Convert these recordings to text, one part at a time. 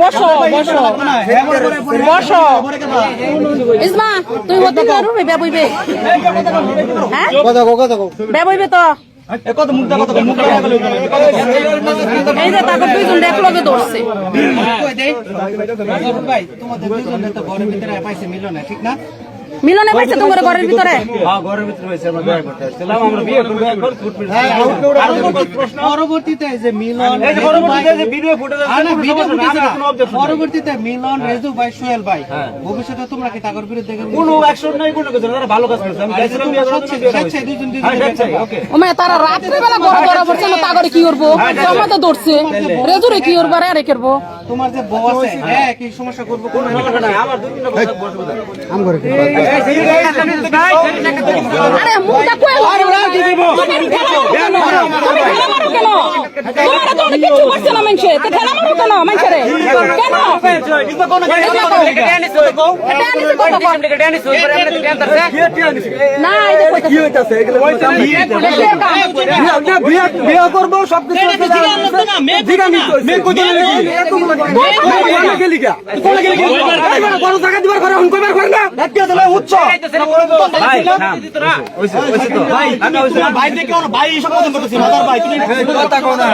বসো বসো বসো ইসমা তুই হতে পারু বে বইবে হ্যাঁ বে বইবে তো কত মুখ কত মুখ এই যে তারপর দুইজন এক লগে ধরছে। তোমাদের দুইজনে তো ঘরের ভিতরে পাইছে মিলনে ঠিক না? মিলনে পাইছে তোমার ঘরের ভিতরে? হ্যাঁ ঘরের ভিতরে হয়েছে আমরা বিয়ে করতে আসছিলাম। আমরা বিয়ে করব এখন কোর্ট ম্যারেজ পরবর্তীতে যে মিলন পরবর্তীতে যে ভিডিও ফুটেজ আর না, ভিডিও ফুটেজ না। কোনো objection পরবর্তীতে মিলন রেজু ভাই সোহেল ভাই ভবিষ্যতে তোমরা কি তাগর বিরুদ্ধে কোনো অ্যাকশন নাই কোনো কিছু তারা ভালো কাজ করছে। আমি চাইছিলাম বিয়ে হ্যাঁ ওকে ওমে তারা রাত্রে বেলা পড়ছে না তাগরে কি করব? সময় তো ধরছে। রেজুরে কি করব? আর আরে করব? তোমার যে বউ আছে হ্যাঁ কি সমস্যা করব কোন আমার দুই তিনটা বসে বসে। আম করে আরে তুমি ঠেলা মারো কেন তুমি ঠেলা মারো কেন তোমার তো অনেক কিছু করছে না মানুষে তো ঠেলা মারো কেন মানুষেরে কেন এটা আনিছে কত কর। না এটা কইতাছে। বিয়ে করব সবকিছু এটাই তো আমি কি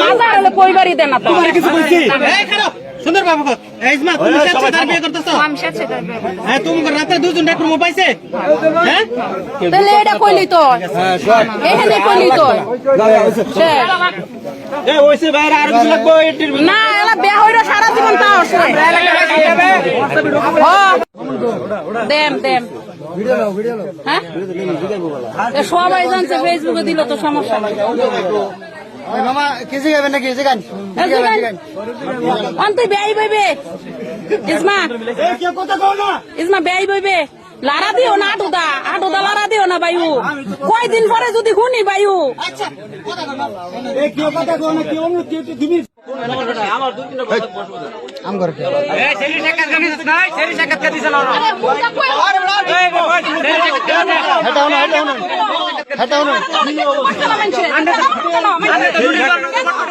বাজার হলে কই বাড়ি দেন না তো সুন্দর বাবু এই মা তুমি স্বেচ্ছায় বিয়ে করতেছো? হ্যাঁ তুমি রাতে দুজন ডাক্তার মো পাইছে? হ্যাঁ? তাহলে এটা কইলি তো। এখানে কইলি তো। সে, না এলা বেয়া হইল সারা জীবন তা আসে। দেম দেম হ্যাঁ? সবাই জানছে ফেসবুকে দিল তো সমস্যা নাই। অন্ত বইবে ইসমা। ইসমা বেয়াই বইবে লারা দিও না আটুদা আটুদা লারা দিও না বায়ু কয়দিন পরে যদি শুনি বায়ু আমার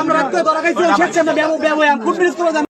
আমরা ব্যায়াম ব্যায়াম ফুট ব্রিজ করে